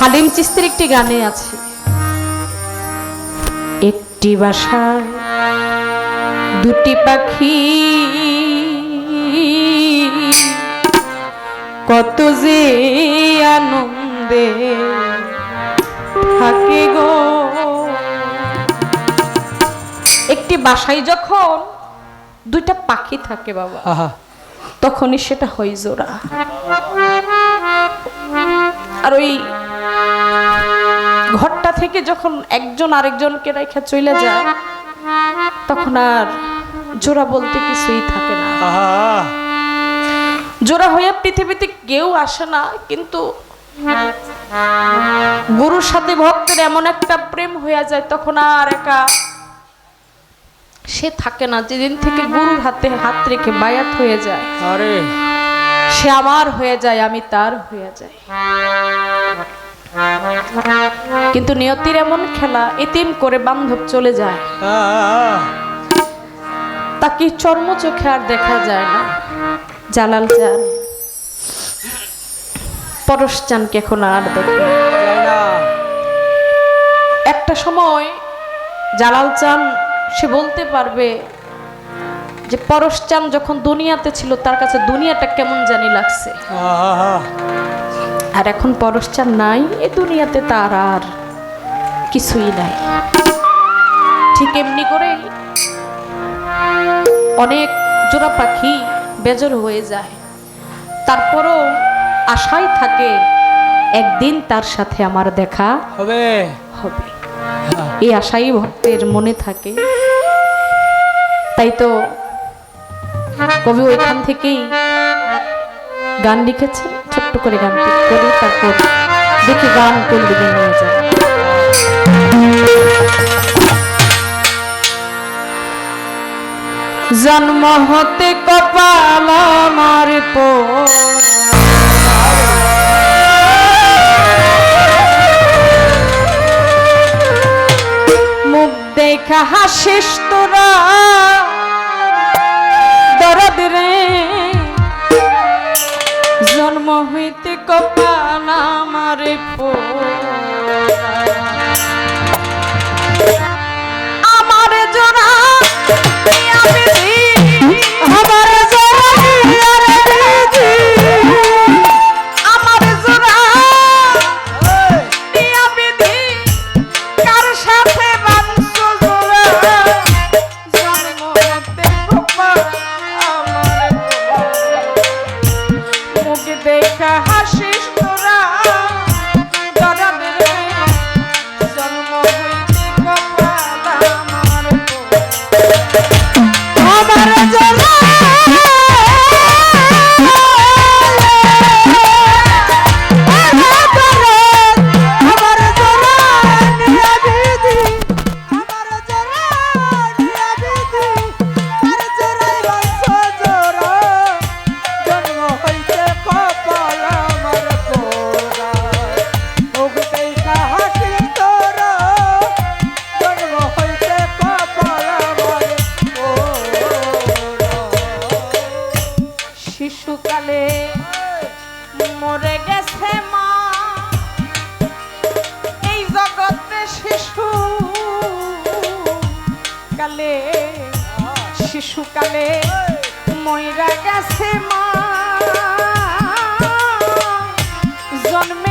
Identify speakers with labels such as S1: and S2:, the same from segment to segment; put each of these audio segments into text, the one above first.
S1: হালিম চিস্তির একটি গানে আছে। একটি বাসায় দুটি পাখি কত যে আনন্দে থাকে গো। একটি বাসায় যখন দুইটা পাখি থাকে বাবা
S2: আহা।
S1: তখনই সেটা হয় জোড়া। আর ওই ঘরটা থেকে যখন একজন আরেকজনকে রেখা চলে যায় তখন আর জোড়া বলতে কিছুই থাকে না। জোড়া হয়ে পৃথিবীতে কেউ আসে না কিন্তু গুরুর সাথে ভক্তের এমন একটা প্রেম হয়ে যায় তখন আর একা সে থাকে না। যেদিন থেকে গুরুর হাতে হাত রেখে বায়াত হয়ে যায়।
S2: আরে।
S1: সে আমার হয়ে যায়, আমি তার হয়ে যাই। কিন্তু নিয়তির এমন খেলা, এতিম করে বান্ধব চলে যায়। তাকে চর্ম চোখে আর দেখা যায় না। জালাল চান। পরশ চানকে এখন আর দেখে একটা সময় জালাল চান, সে বলতে পারবে যে পরশ চান যখন দুনিয়াতে ছিল তার কাছে দুনিয়াটা কেমন জানি লাগছে। আর এখন পরশচান নাই এ দুনিয়াতে তার আর কিছুই নাই। ঠিক এমনি করে অনেক জোড়া পাখি বেজর হয়ে যায়। তারপরও আশাই থাকে একদিন তার সাথে আমার দেখা
S2: হবে।
S1: হবে। এই আশাই ভক্তের মনে থাকে। তাই তো কবি ওইখান থেকেই গান লিখেছেন ছোট্ট করে গান করে তারপর দেখি গান কোন দিকে নিয়ে যায়। জন্ম হতে কপাল আমার মুখ দেখা হাসিস তোরা। দরদ রে। জন্ম হইতে কপাল আমার আমার মুখ দেখা হাসিস তোরা শিশুকালে মরে গেছে মা। এই জগতে শিশু কালে শিশুকালে ময়রা গেছে মা। জন্মের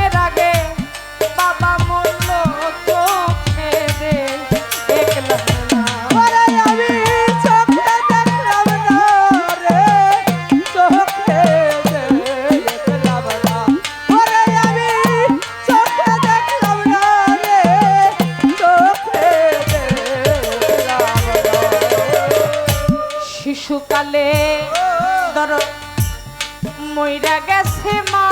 S1: মইরা গেছে মা।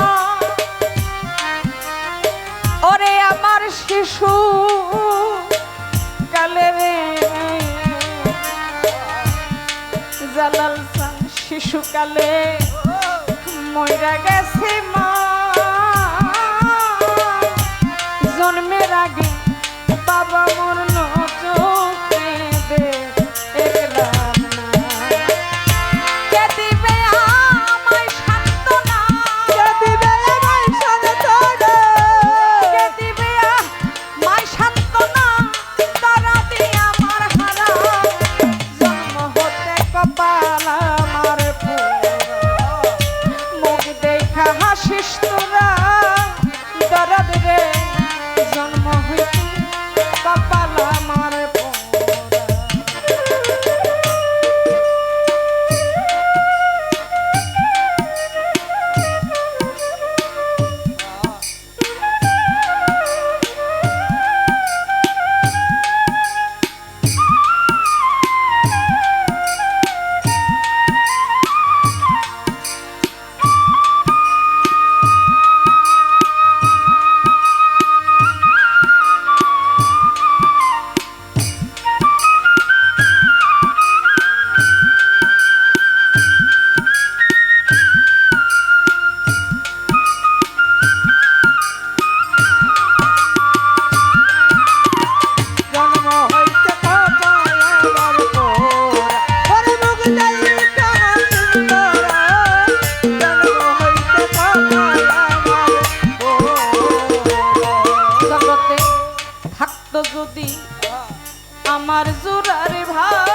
S1: ওরে আমার শিশু, কালে রে। জালাল সান শিশুকালে মইরা গেছে মা। জন্মের আগে আমার জোরার ভাই।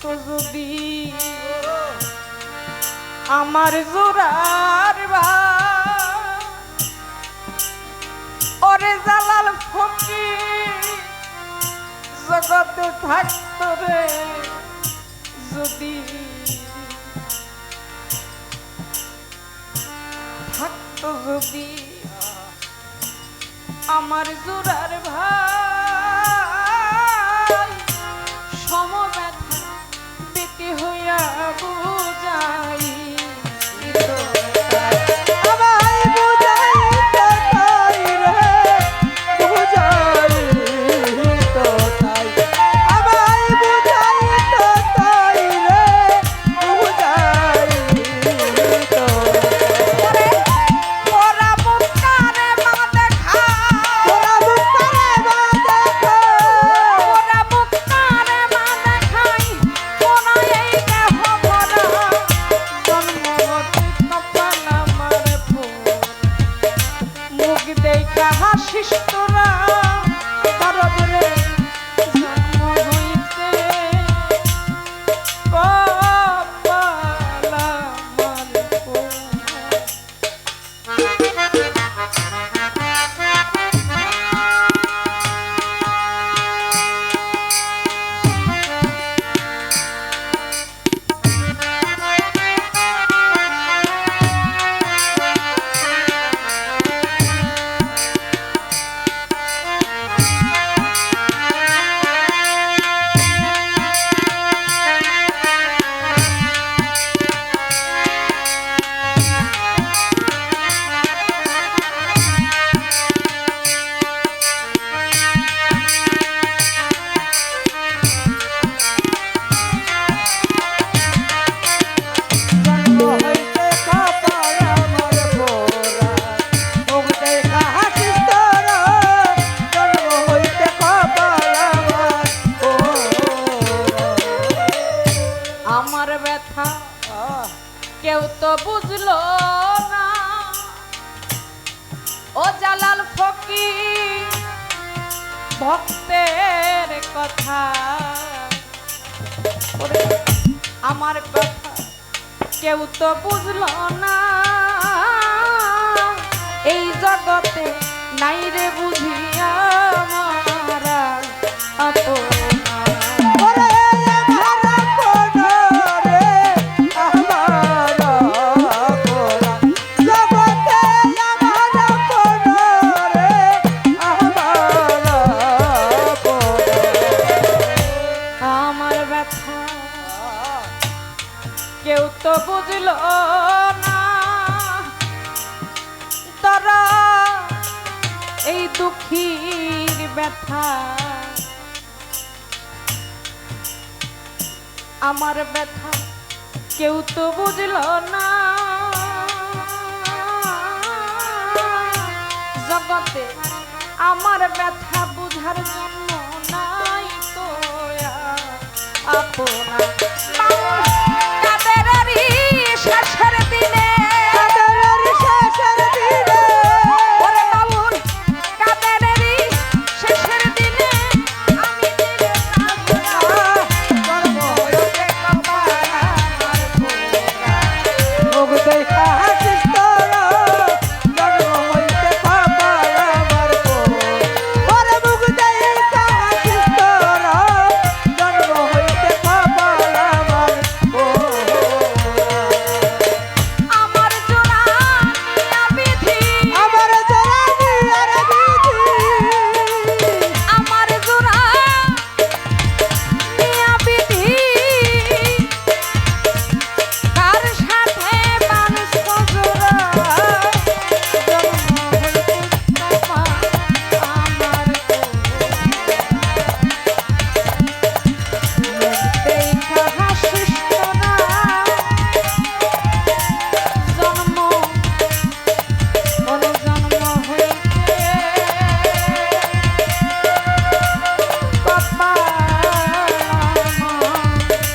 S1: যদি আমার জোরার ভাই,
S2: ওরে
S1: জালাল ফকির জগতে থাকতো রে যদি থাকতো যদি আমার জোরার ভাই হইয়া বুঝাই
S2: তো
S1: বুঝলো না। ও জালাল ফকির, ভক্তের কথা। আমার কথা কেউ তো বুঝলো না। এই জগতে নাই রে বুঝিয়া মারা আপনা না, তারা এই দুঃখীর ব্যথা, আমার ব্যথা কেউ তো বুঝলো না। জগতে আমার ব্যথা বুঝার জন্য নাই তো আর আপনা মানুষ